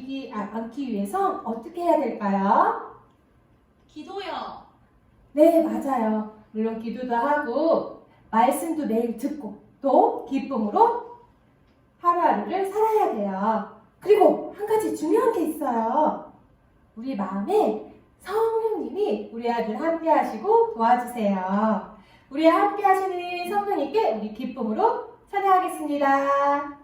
안기기, 아, 안기 위해서 어떻게 해야 될까요? 기도요. 네, 맞아요. 물론 기도도 하고, 말씀도 매일 듣고, 또 기쁨으로 하루하루를 살아야 돼요. 그리고 한 가지 중요한 게 있어요. 우리 마음에 성령님이 우리 아들 함께 하시고 도와주세요. 우리 함께 하시는 성령님께 우리 기쁨으로 찬양하겠습니다.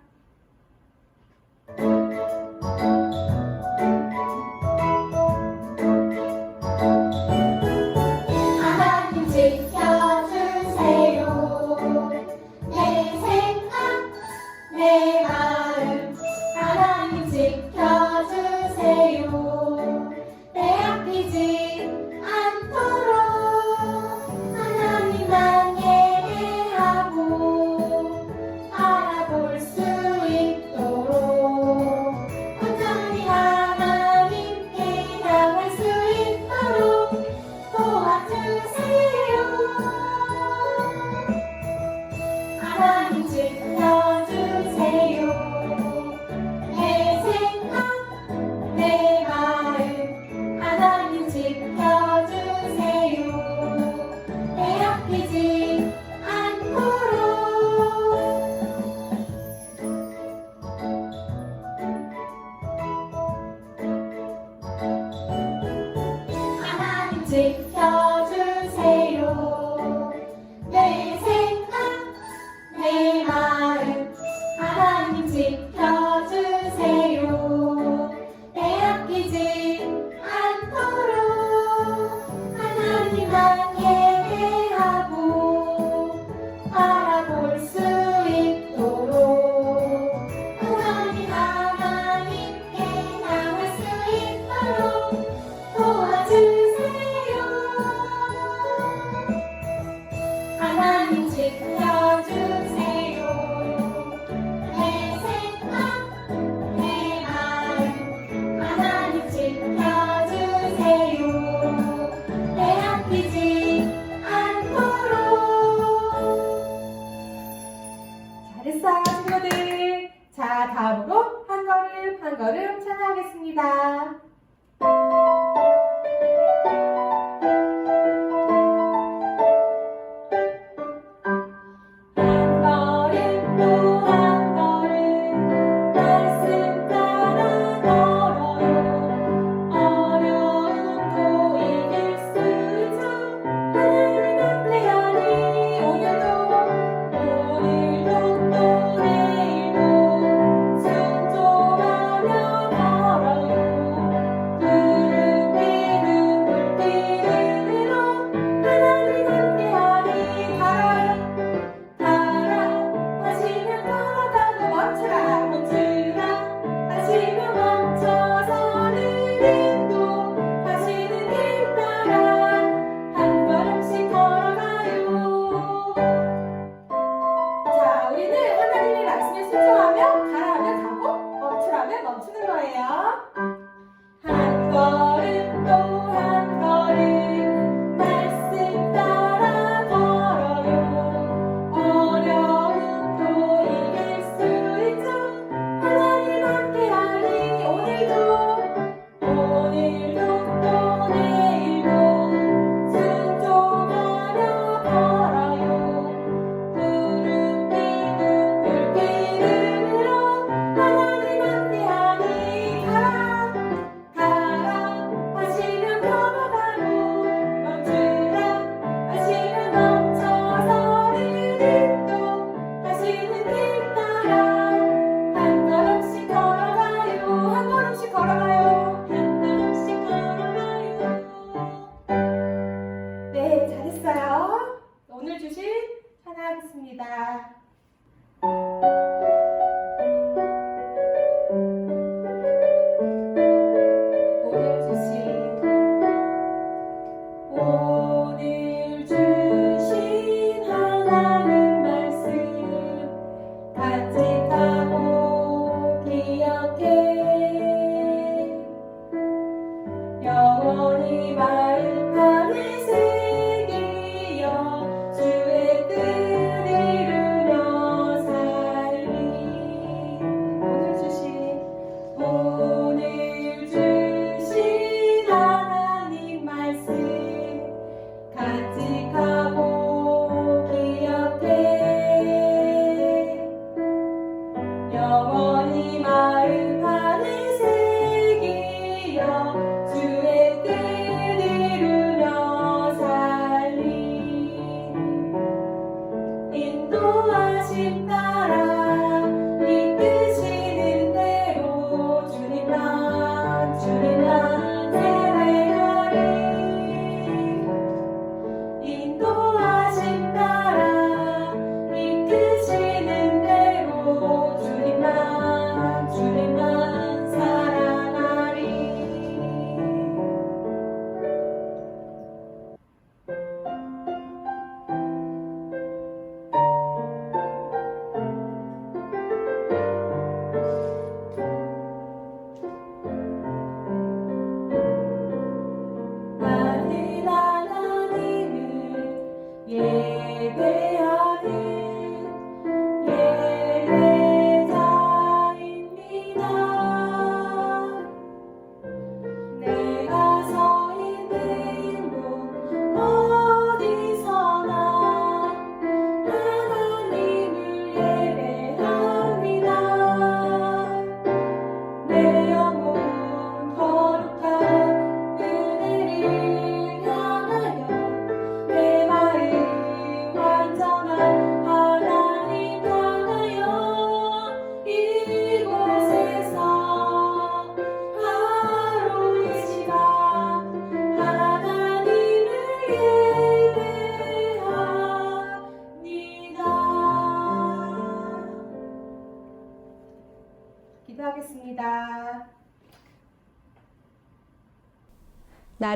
영원히 말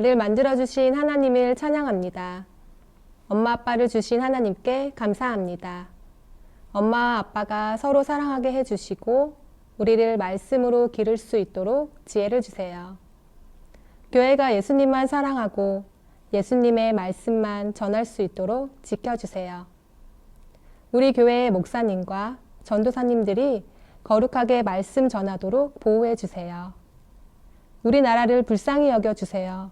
나를 만들어주신 하나님을 찬양합니다. 엄마 아빠를 주신 하나님께 감사합니다. 엄마와 아빠가 서로 사랑하게 해주시고 우리를 말씀으로 기를 수 있도록 지혜를 주세요. 교회가 예수님만 사랑하고 예수님의 말씀만 전할 수 있도록 지켜주세요. 우리 교회의 목사님과 전도사님들이 거룩하게 말씀 전하도록 보호해 주세요. 우리나라를 불쌍히 여겨 주세요.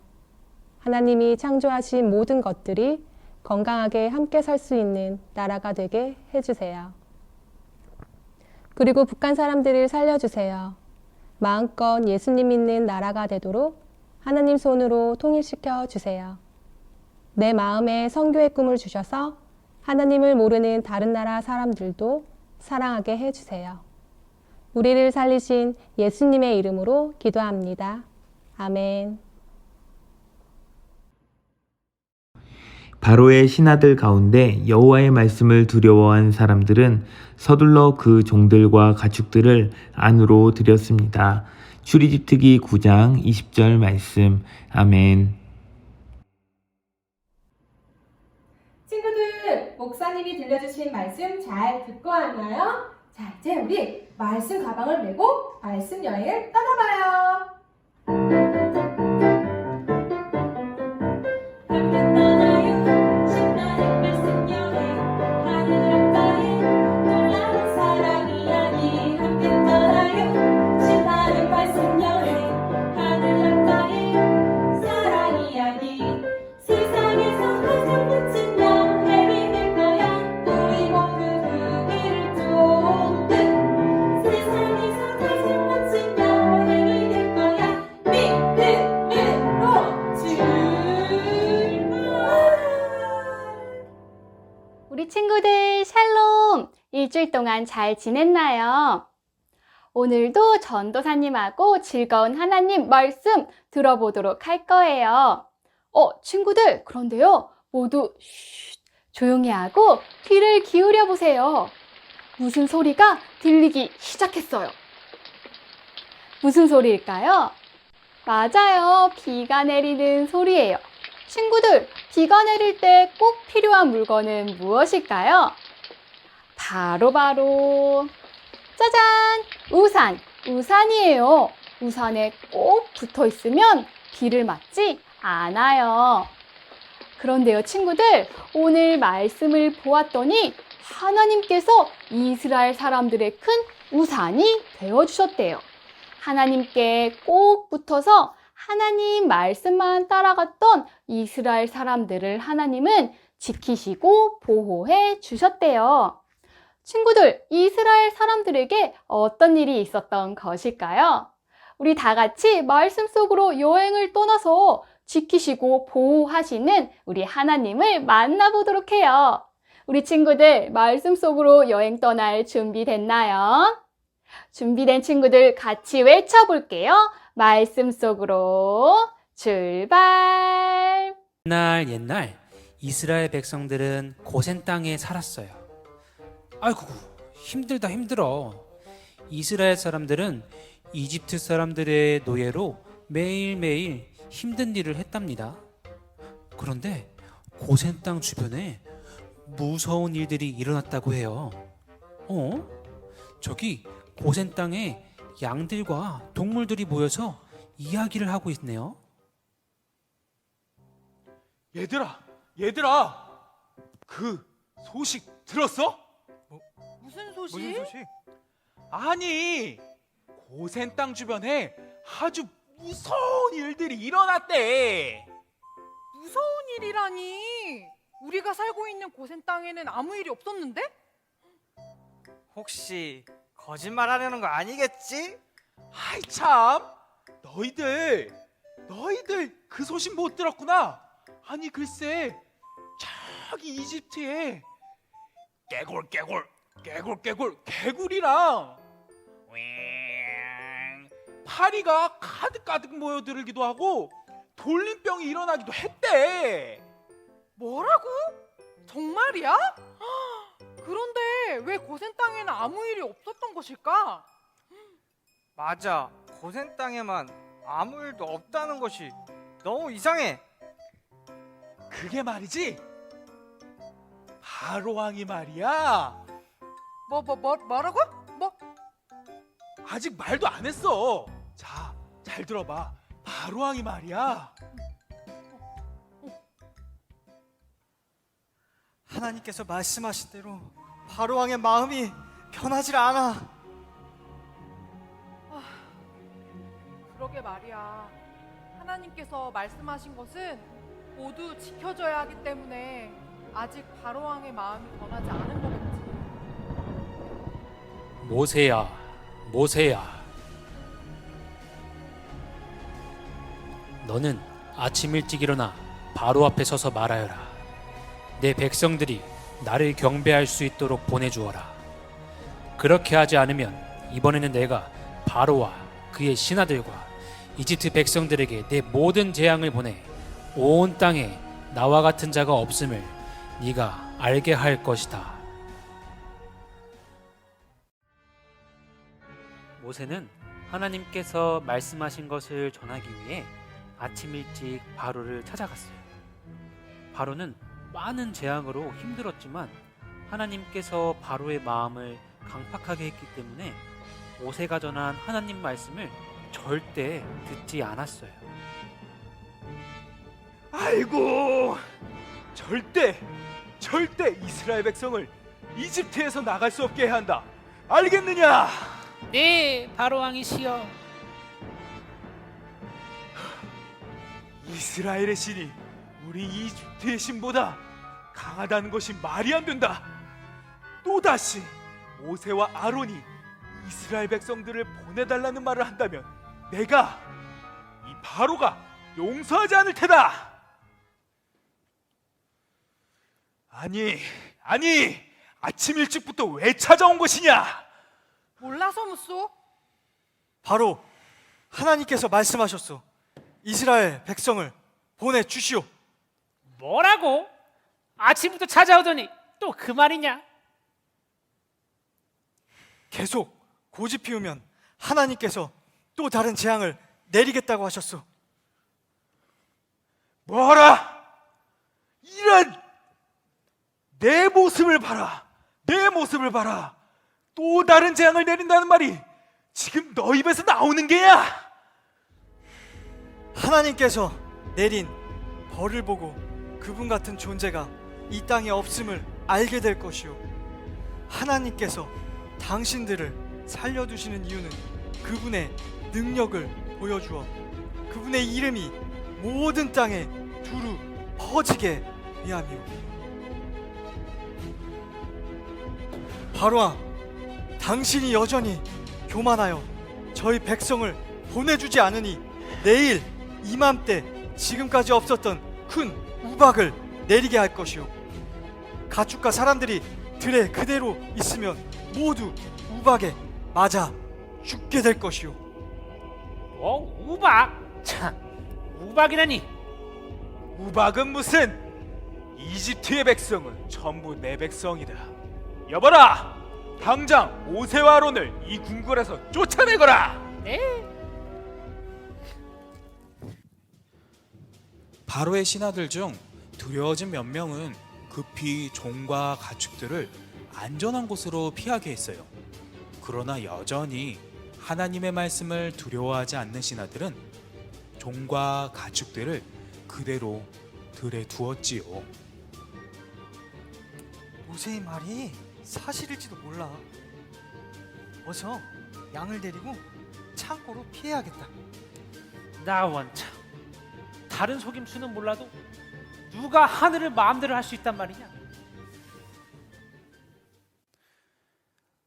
하나님이 창조하신 모든 것들이 건강하게 함께 살 수 있는 나라가 되게 해주세요. 그리고 북한 사람들을 살려주세요. 마음껏 예수님 믿는 나라가 되도록 하나님 손으로 통일시켜 주세요. 내 마음에 성교의 꿈을 주셔서 하나님을 모르는 다른 나라 사람들도 사랑하게 해주세요. 우리를 살리신 예수님의 이름으로 기도합니다. 아멘. 바로의 신하들 가운데 여호와의 말씀을 두려워한 사람들은 서둘러 그 종들과 가축들을 안으로 들였습니다. 출이집 특기 9장 20절 말씀. 아멘. 친구들, 목사님이 들려주신 말씀 잘 듣고 왔나요? 자, 이제 우리 말씀 가방을 메고 말씀 여행을 떠나봐요. 일주일 동안 잘 지냈나요? 오늘도 전도사님하고 즐거운 하나님 말씀 들어보도록 할 거예요. 어, 친구들, 그런데요. 모두 쉿, 조용히 하고 귀를 기울여 보세요. 무슨 소리가 들리기 시작했어요. 무슨 소리일까요? 맞아요. 비가 내리는 소리예요. 친구들, 비가 내릴 때 꼭 필요한 물건은 무엇일까요? 바로 바로 짜잔! 우산! 우산이에요. 우산에 꼭 붙어 있으면 비를 맞지 않아요. 그런데요, 친구들, 오늘 말씀을 보았더니 하나님께서 이스라엘 사람들의 큰 우산이 되어 주셨대요. 하나님께 꼭 붙어서 하나님 말씀만 따라갔던 이스라엘 사람들을 하나님은 지키시고 보호해 주셨대요. 친구들, 이스라엘 사람들에게 어떤 일이 있었던 것일까요? 우리 다 같이 말씀 속으로 여행을 떠나서 지키시고 보호하시는 우리 하나님을 만나보도록 해요. 우리 친구들, 말씀 속으로 여행 떠날 준비됐나요? 준비된 친구들 같이 외쳐볼게요. 말씀 속으로 출발! 옛날 옛날 이스라엘 백성들은 고센 땅에 살았어요. 아이고 힘들다 힘들어. 이스라엘 사람들은 이집트 사람들의 노예로 매일매일 힘든 일을 했답니다. 그런데 고센 땅 주변에 무서운 일들이 일어났다고 해요. 어? 저기 고센 땅에 양들과 동물들이 모여서 이야기를 하고 있네요. 얘들아, 얘들아, 그 소식 들었어? 무슨 소식? 무슨 소식? 아니, 고센 땅 주변에 아주 무서운 일들이 일어났대. 무서운 일이라니. 우리가 살고 있는 고센 땅에는 아무 일이 없었는데? 혹시 거짓말하려는 거 아니겠지? 아이 참, 너희들, 너희들 그 소식 못 들었구나. 아니 글쎄, 저기 이집트에 깨골 깨골 깨골 깨골 개구리랑 윙, 파리가 가득 가득 모여들기도 하고 돌림병이 일어나기도 했대. 뭐라고? 정말이야? 그런데 왜 고센 땅에는 아무 일이 없었던 것일까? 맞아. 고센 땅에만 아무 일도 없다는 것이 너무 이상해. 그게 말이지. 바로 왕이 말이야. 뭐 뭐 뭐 뭐라고? 뭐 아직 말도 안 했어. 자, 잘 들어봐. 바로 왕이 말이야. 하나님께서 말씀하신 대로 바로 왕의 마음이 변하질 않아. 그러게 말이야. 하나님께서 말씀하신 것은 모두 지켜져야 하기 때문에 아직 바로 왕의 마음이 변하지 않은 거겠지. 모세야, 모세야. 너는 아침 일찍 일어나 바로 앞에 서서 말하여라. 내 백성들이 나를 경배할 수 있도록 보내주어라. 그렇게 하지 않으면 이번에는 내가 바로와 그의 신하들과 이집트 백성들에게 내 모든 재앙을 보내 온 땅에 나와 같은 자가 없음을 네가 알게 할 것이다. 모세는 하나님께서 말씀하신 것을 전하기 위해 아침 일찍 바로를 찾아갔어요. 바로는 많은 재앙으로 힘들었지만 하나님께서 바로의 마음을 강팍하게 했기 때문에 모세가 전한 하나님 말씀을 절대 듣지 않았어요. 아이고, 절대, 절대 이스라엘 백성을 이집트에서 나갈 수 없게 해야 한다. 알겠느냐? 네, 바로 왕이시여. 이스라엘의 신이 우리 이집트의 신보다 강하다는 것이 말이 안 된다. 또다시 모세와 아론이 이스라엘 백성들을 보내달라는 말을 한다면 내가 이 바로가 용서하지 않을 테다. 아니, 아니, 아침 일찍부터 왜 찾아온 것이냐? 몰라서 묻소? 바로 하나님께서 말씀하셨소. 이스라엘 백성을 보내 주시오. 뭐라고? 아침부터 찾아오더니 또 그 말이냐? 계속 고집 피우면 하나님께서 또 다른 재앙을 내리겠다고 하셨소. 뭐라? 이런 내 모습을 봐라. 내 모습을 봐라. 또 다른 재앙을 내린다는 말이 지금 너 입에서 나오는 게야. 하나님께서 내린 벌을 보고 그분 같은 존재가 이 땅에 없음을 알게 될 것이요. 하나님께서 당신들을 살려두시는 이유는 그분의 능력을 보여주어 그분의 이름이 모든 땅에 두루 퍼지게 위함이오. 바로왕, 당신이 여전히 교만하여 저희 백성을 보내주지 않으니 내일 이맘때 지금까지 없었던 큰 우박을 내리게 할 것이오. 가축과 사람들이 들에 그대로 있으면 모두 우박에 맞아 죽게 될 것이오. 어, 우박? 참, 우박이라니. 우박은 무슨 이집트의 백성은 전부 내 백성이다. 여봐라, 당장 모세와 아론을 이 궁궐에서 쫓아내거라. 바로의 신하들 중 두려워진 몇 명은 급히 종과 가축들을 안전한 곳으로 피하게 했어요. 그러나 여전히 하나님의 말씀을 두려워하지 않는 신하들은 종과 가축들을 그대로 들에 두었지요. 모세의 말이 사실일지도 몰라. 어서 양을 데리고 창고로 피해야겠다. 나 원참. 다른 속임수는 몰라도 누가 하늘을 마음대로 할 수 있단 말이냐?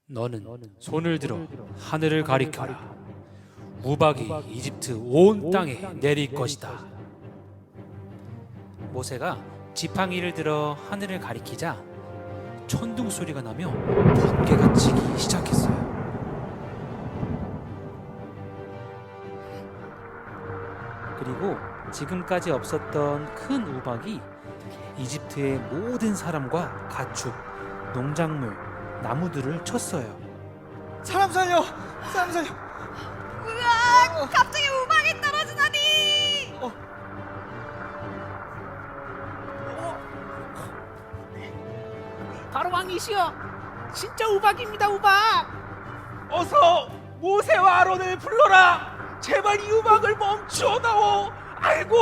너는 손을 들어 하늘을 가리켜라. 우박이 이집트 온 땅에 내릴 것이다. 모세가 지팡이를 들어 하늘을 가리키자 천둥 소리가 나며 번개가 치기 시작했어요. 그리고 지금까지 없었던 큰 우박이 이집트의 모든 사람과 가축, 농작물, 나무들을 쳤어요. 사람 살려! 사람 살려! 갑자기 왕이시여. 진짜 우박입니다, 우박. 어서 모세와 아론을 불러라. 제발 이 우박을 멈추어 다오. 아이고.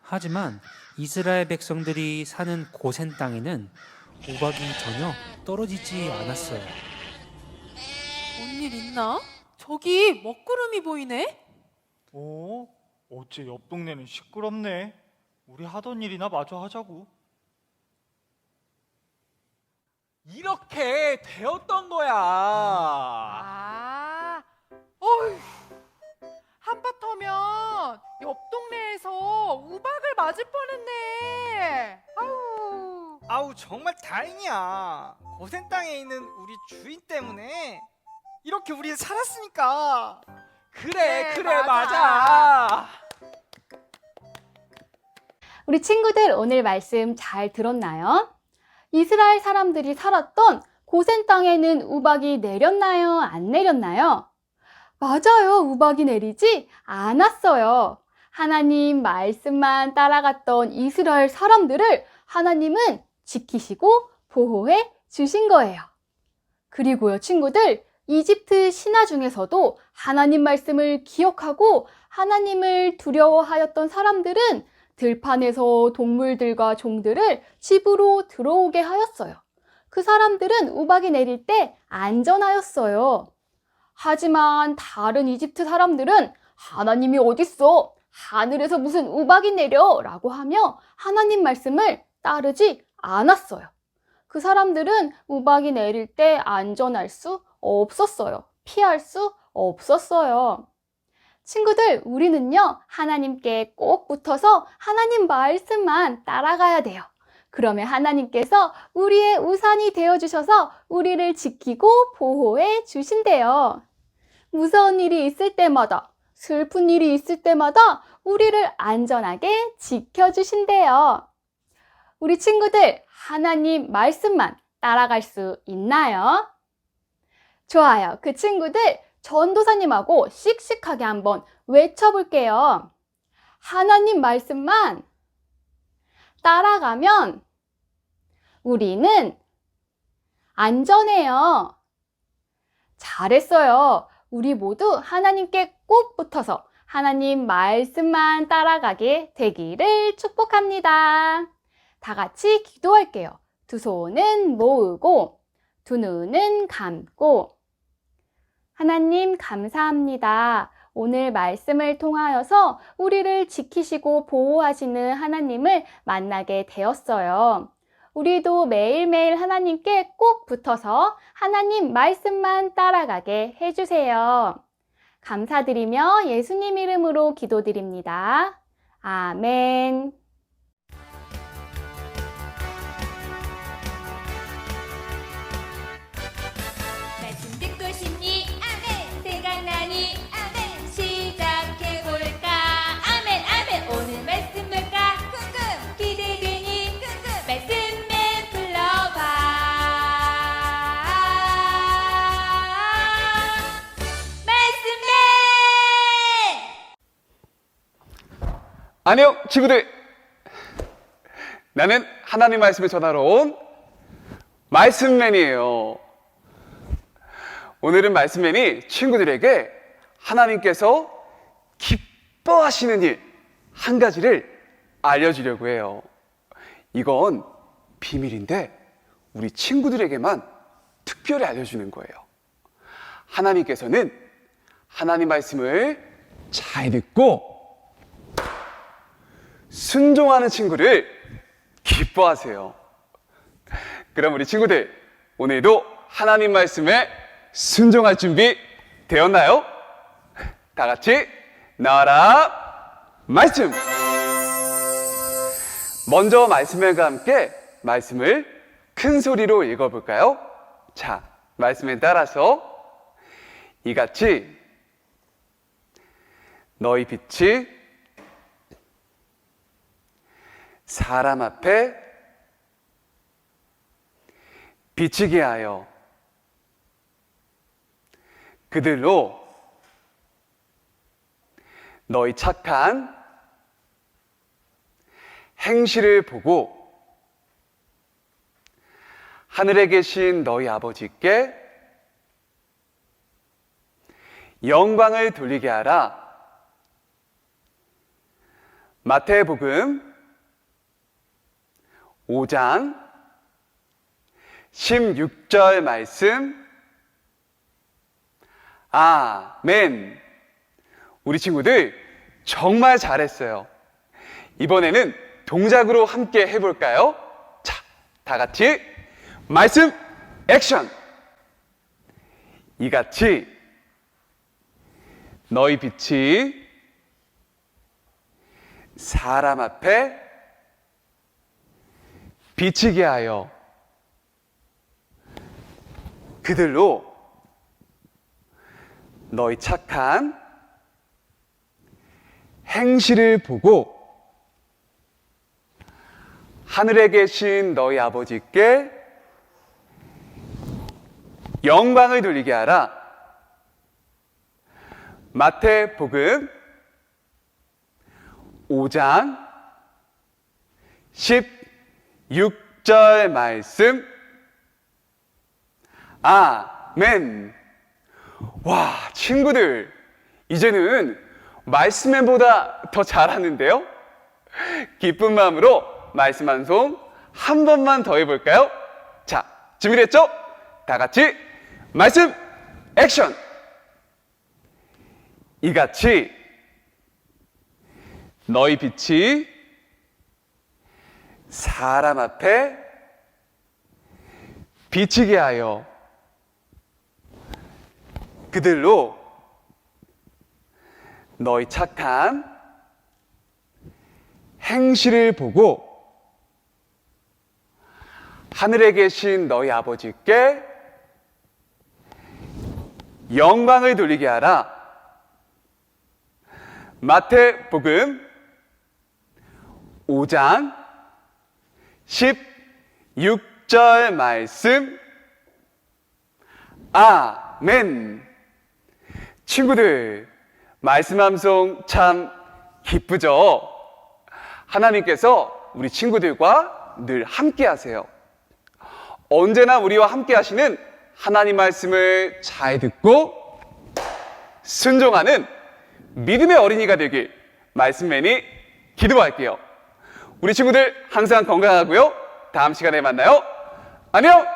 하지만 이스라엘 백성들이 사는 고센 땅에는 우박이 전혀 떨어지지 않았어요. 뭔 일 있나? 저기 먹구름이 보이네? 어? 어째 옆 동네는 시끄럽네. 우리 하던 일이나 마저 하자고. 이렇게 되었던 거야. 아, 어휴. 한바터면 옆 동네에서 우박을 맞을 뻔했네. 아우. 아우 정말 다행이야. 고센 땅에 있는 우리 주인 때문에 이렇게 우리 살았으니까. 그래, 그래, 그래, 맞아. 맞아. 우리 친구들 오늘 말씀 잘 들었나요? 이스라엘 사람들이 살았던 고센 땅에는 우박이 내렸나요? 안 내렸나요? 맞아요. 우박이 내리지 않았어요. 하나님 말씀만 따라갔던 이스라엘 사람들을 하나님은 지키시고 보호해 주신 거예요. 그리고요, 친구들, 이집트 신화 중에서도 하나님 말씀을 기억하고 하나님을 두려워하였던 사람들은 들판에서 동물들과 종들을 집으로 들어오게 하였어요. 그 사람들은 우박이 내릴 때 안전하였어요. 하지만 다른 이집트 사람들은 하나님이 어딨어? 하늘에서 무슨 우박이 내려? 라고 하며 하나님 말씀을 따르지 않았어요. 그 사람들은 우박이 내릴 때 안전할 수 없었어요. 피할 수 없었어요. 친구들, 우리는요, 하나님께 꼭 붙어서 하나님 말씀만 따라가야 돼요. 그러면 하나님께서 우리의 우산이 되어주셔서 우리를 지키고 보호해 주신대요. 무서운 일이 있을 때마다, 슬픈 일이 있을 때마다 우리를 안전하게 지켜주신대요. 우리 친구들, 하나님 말씀만 따라갈 수 있나요? 좋아요. 그 친구들, 전도사님하고 씩씩하게 한번 외쳐볼게요. 하나님 말씀만 따라가면 우리는 안전해요. 잘했어요. 우리 모두 하나님께 꼭 붙어서 하나님 말씀만 따라가게 되기를 축복합니다. 다 같이 기도할게요. 두 손은 모으고, 두 눈은 감고, 하나님 감사합니다. 오늘 말씀을 통하여서 우리를 지키시고 보호하시는 하나님을 만나게 되었어요. 우리도 매일매일 하나님께 꼭 붙어서 하나님 말씀만 따라가게 해주세요. 감사드리며 예수님 이름으로 기도드립니다. 아멘. 안녕 친구들. 나는 하나님 말씀을 전하러 온 말씀맨이에요. 오늘은 말씀맨이 친구들에게 하나님께서 기뻐하시는 일 한 가지를 알려주려고 해요. 이건 비밀인데 우리 친구들에게만 특별히 알려주는 거예요. 하나님께서는 하나님 말씀을 잘 듣고 순종하는 친구를 기뻐하세요. 그럼 우리 친구들, 오늘도 하나님 말씀에 순종할 준비 되었나요? 다 같이 나라 말씀! 먼저 말씀과 함께 말씀을 큰 소리로 읽어볼까요? 자, 말씀에 따라서 이같이 너희 빛이 사람 앞에 비치게 하여 그들로 너희 착한 행실을 보고 하늘에 계신 너희 아버지께 영광을 돌리게 하라. 마태복음 5장 16절 말씀 아멘. 우리 친구들 정말 잘했어요. 이번에는 동작으로 함께 해볼까요? 자, 다 같이 말씀 액션. 이같이 너희 빛이 사람 앞에 비치게 하여 그들로 너희 착한 행실을 보고 하늘에 계신 너희 아버지께 영광을 돌리게 하라. 마태복음 5장 16절 말씀 아멘. 와, 친구들. 이제는 말씀맨보다 더 잘하는데요? 기쁜 마음으로 말씀 한손한 번만 더 해볼까요? 자, 준비됐죠? 다 같이 말씀 액션! 이같이 너희 빛이 사람 앞에 비치게 하여 그들로 너희 착한 행실을 보고 하늘에 계신 너희 아버지께 영광을 돌리게 하라. 마태복음 5장 16절 말씀 아멘. 친구들, 말씀 함송 참 기쁘죠? 하나님께서 우리 친구들과 늘 함께 하세요. 언제나 우리와 함께 하시는 하나님 말씀을 잘 듣고 순종하는 믿음의 어린이가 되길 말씀맨이 기도할게요. 우리 친구들 항상 건강하고요. 다음 시간에 만나요. 안녕!